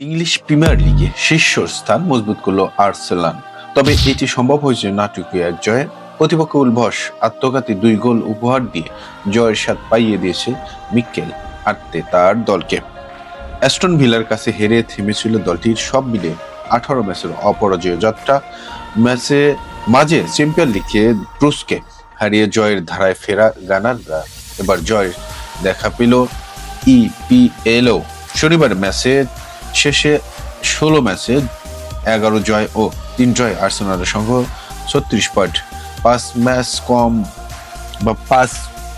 English premier লিগে শীর্ষ স্থান মজবুত করল আর্সেলান। তবে এটি সম্ভব হয়েছে নাটকীয় জয়ে। প্রতিপক্ষ উলভস আত্মঘাতী দুই গোল উপহার দিয়ে জয়ের স্বাদ পাইয়ে দিয়েছে মিকেল আটতে তার দলকে। অ্যাস্টন ভিলার কাছে হেরে থেমেছিল দলটির সব মিলে আঠারো ম্যাচের অপরাজয় যাত্রা। ম্যাচে মাঝে চ্যাম্পিয়ন লিগে ব্রুসকে হারিয়ে জয়ের ধারায় ফেরা গানাররা এবার জয়ের দেখা পেল ইপিএলও শনিবার ম্যাচে শেষে ষোলো ম্যাচে এগারো জয় ও তিন জয় আর্সেনালের সঙ্গ ছত্রিশ পয়েন্ট। পাঁচ ম্যাচ কম বা পাঁচ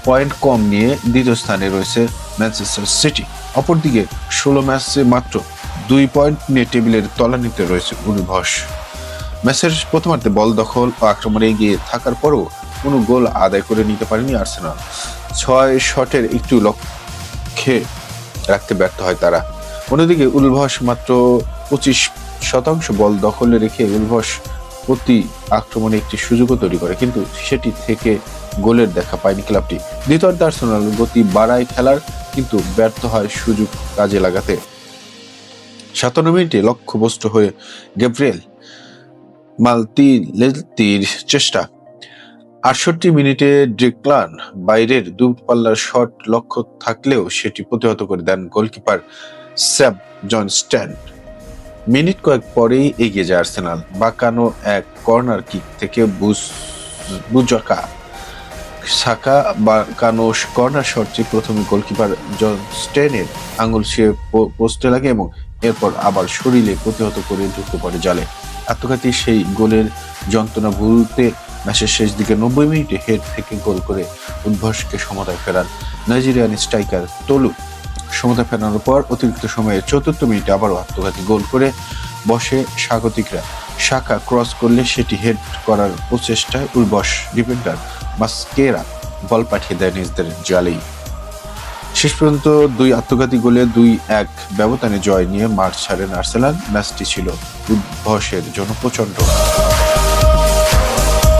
পয়েন্ট কম নিয়ে দ্বিতীয় স্থানে রয়েছে ম্যানচেস্টার সিটি। অপরদিকে ষোলো ম্যাচে মাত্র দুই পয়েন্ট নিয়ে টেবিলের তলানিতে রয়েছে অনুভস। ম্যাচের প্রথমার্ধে বল দখল ও আক্রমণে এগিয়ে থাকার পরও কোনো গোল আদায় করে নিতে পারেনি আর্সেনাল। ছয় শটের একটু লক্ষ্যে রাখতে ব্যর্থ হয় তারা। অন্যদিকে উলভস মাত্র পঁচিশ শতাংশ বল দখলে রেখে উলভস প্রতি আক্রমণে একটি সুযোগও তৈরি করে, কিন্তু সেটি থেকে গোলের দেখা পায়নি ক্লাবটি। দ্বিতীয়ার্ধে আর্সেনাল গতি বাড়ায় খেলার কিন্তু ব্যর্থ হয় সুযোগ কাজে লাগাতে। সাতান্ন মিনিটে লক্ষ্যবস্তু হয়ে গ্যাব্রিয়েল মালতিলেতির চেষ্টা। আটষট্টি মিনিটে ড্রিকলান বাইরের দূরপাল্লার শট লক্ষ্য থাকলেও সেটি প্রতিহত করে দেন গোলকিপার স্যাব জন স্ট্যান্ড মিনিট কয়েক পরেই এগিয়ে যায় আর্সেনাল, বাঁকানো এক কর্নার কিক থেকে বুজাকা সাকা বাঁকানো কর্নার শটটি প্রথমে গোলকিপার জন স্টেনের আঙুল সে পোস্টে লাগে এবং এরপর আবার শরীরে প্রতিহত করে ঢুকতে পারে জালে। আত্মঘাতী সেই গোলের যন্ত্রণা ভুলতে ম্যাচের শেষ দিকে নব্বই মিনিটে হেড থেকে গোল করে উদ্ভাসকে সমতায় ফেরান নাইজেরিয়ান স্ট্রাইকার তলু সমতা ফেরানোর পর অতিরিক্ত সময়ে চতুর্থ মিনিটে আবারও আত্মঘাতী গোল করে বসে স্বাগতিকরা। শাখা ক্রস করলে সেটি হেড করার প্রচেষ্টায় উর্বশ ডিফেন্ডার মাস্কেরা বল পাঠিয়ে দেয় নিজেদের জালেই। শেষ পর্যন্ত দুই আত্মঘাতী গোলে দুই এক ব্যবধানে জয় নিয়ে মাঠ ছাড়েন আর্সেনাল। ম্যাচটি ছিল উদ্ভসের জন্য প্রচণ্ড